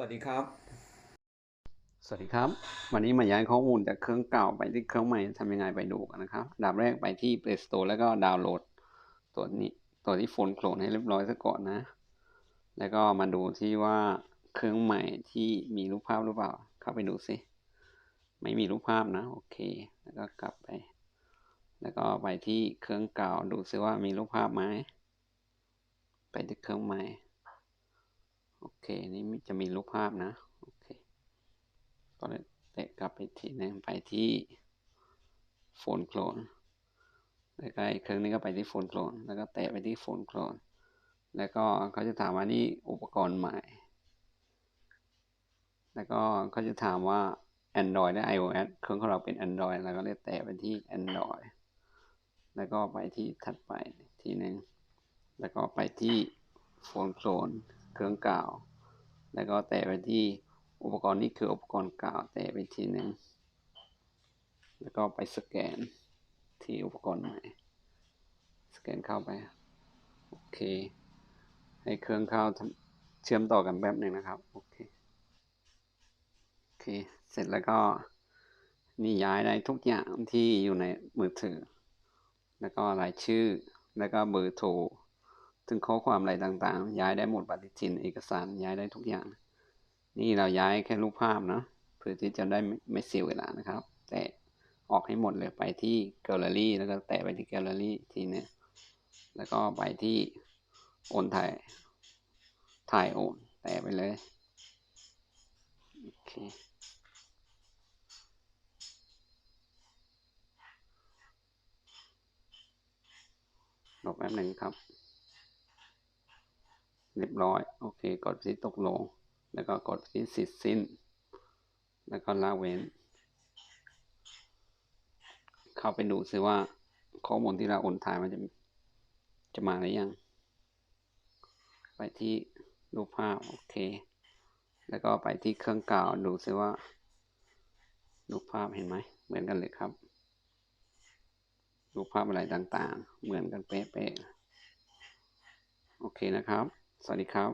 วัสดีครับ สวัสดีครับ วันนี้มาย้ายข้อมูลจากเครื่องเก่าไปที่เครื่องใหม่ทำยังไงไปดูกันนะครับดับแรกไปที่ Play Store แล้วก็ดาวน์โหลด ตัวนี้ตัวที่โฟนโคลนให้เรียบร้อยซะก่อนนะ แล้วก็มาดูที่ว่าเครื่องใหม่ที่มีรูปภาพหรือเปล่า เข้าไปดูสิ ไม่มีรูปภาพนะ โอเค แล้วก็กลับไป แล้วก็ไปที่เครื่องเก่าดูซิว่ามีรูปภาพไหม ไปที่เครื่องใหม่ เคนี่จะมีรูปภาพนะ โอเค ก็เลยเตะกลับไปทีนึงไปที่โฟนโคลนแล้วก็เครื่องนี้ก็ไปที่โฟนโคลนแล้วก็แตะไปที่โฟนโคลนแล้วก็เขาจะถามว่านี่อุปกรณ์ใหม่ แล้วก็เขาจะถามว่า Android และ iOS เครื่องของเราเป็น Android แล้วก็เลยแตะไปที่ Android แล้วก็ไปที่ถัดไปทีหนึ่งแล้วก็ไปที่โฟนโคลนเครื่องเก่า แล้วก็แตะไปที่อุปกรณ์นี้คืออุปกรณ์เก่าแตะไปทีหนึ่งแล้วก็ไปสแกนที่อุปกรณ์ใหม่สแกนเข้าไป โอเค ให้เครื่องเข้าเชื่อมต่อกันแป๊บหนึ่งนะครับ โอเค โอเค เสร็จแล้วก็นี่ย้ายได้ทุกอย่างที่อยู่ในมือถือ แล้วก็รายชื่อ แล้วก็เบอร์โทร ถึงข้อความอะไรต่างๆ ย้ายได้หมดปฏิทินเอกสารย้ายได้ทุกอย่าง นี่เราย้ายแค่รูปภาพนะเพื่อที่จะได้ไม่เสียเวลานะครับ แต่ออกให้หมดเลยไปที่แกลเลอรี่แล้วก็แตะไปที่แกลเลอรี่ทีนึงแล้วก็ไปที่โอนถ่ายถ่ายโอนแตะไปเลยโอเครอแป๊บหนึ่งครับ เรียบร้อย โอเค กดที่ตกลง แล้วก็กดที่สิทธิ์สิ้น แล้วก็ละเว้น เข้าไปดูซิว่าข้อมูลที่เราโอนถ่ายมันจะจะมาหรือยัง ไปที่รูปภาพ โอเค แล้วก็ไปที่เครื่องเก่าวดูซิว่า รูปภาพเห็นไหม เหมือนกันเลยครับ รูปภาพอะไรต่างๆ เหมือนกันเป๊ะๆ โอเคนะครับ สวัสดีครับ